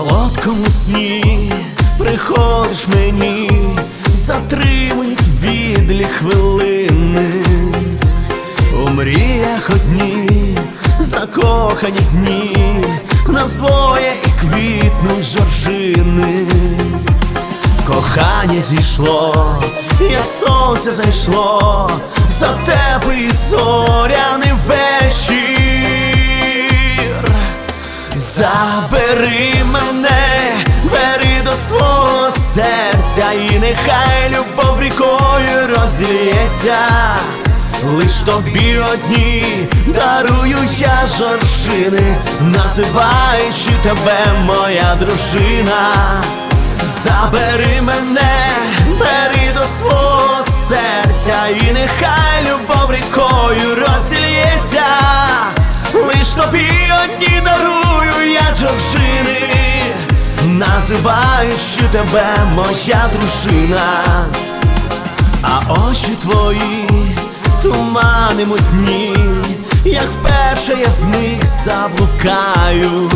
солодкому сні приходиш мені, затримують відлі хвилини, у мріях одні, закохані дні, нас двоє і квітнуть жоржини. Кохання зійшло, як сонце зайшло, за теплий зоряний вечір. Забери до свого серця, і нехай любов рікою розлється. Лиш тобі одні дарую я жоржини, називаючи тебе моя дружина. Забери мене, бери до свого серця, і нехай любов рікою розлється. Лиш тобі одні дарую я джорджини, називаючи тебе моя дружина, а очі твої тумани мутні, як вперше я в них заблукаю.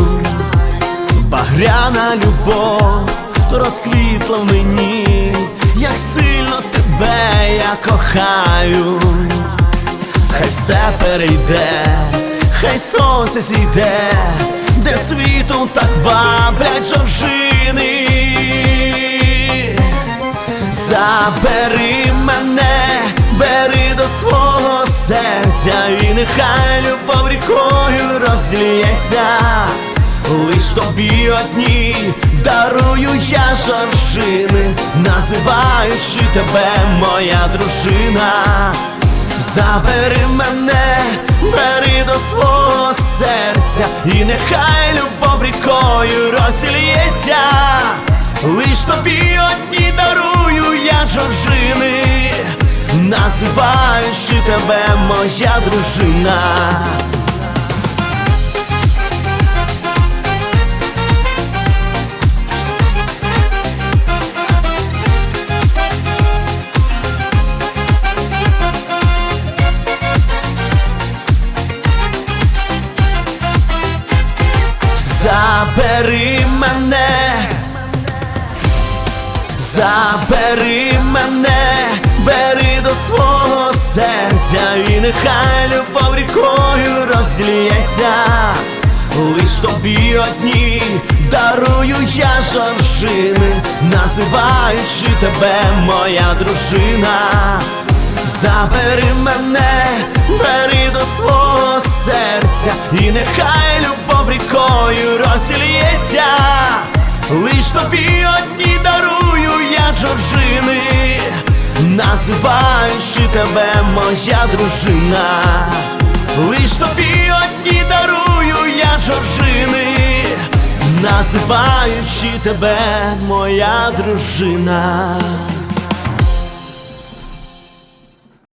Багряна любов розквітла в мені, як сильно тебе я кохаю, хай все перейде, хай сонце зійде, де світом так ваблять жоржини. Забери мене, бери до свого серця, і нехай любов рікою розліється. Лиш тобі одні дарую я жоржини, називаючи тебе моя дружина. Забери мене, бери до свого серця, і нехай любов рікою розліється. Лиш тобі одні дарую називаючи тебе моя дружина. Забери мене, забери мене, бери до свого серця, і нехай любов рікою розліється. Лиш тобі одні дарую я жоржини, називаючи тебе моя дружина. Забери мене, бери до свого серця, і нехай любов рікою розліється. Лиш тобі одні дарую я Джорджини, називаючи тебе моя дружина. Лиш тобі одні дарую я Джорджини, називаючи тебе моя дружина.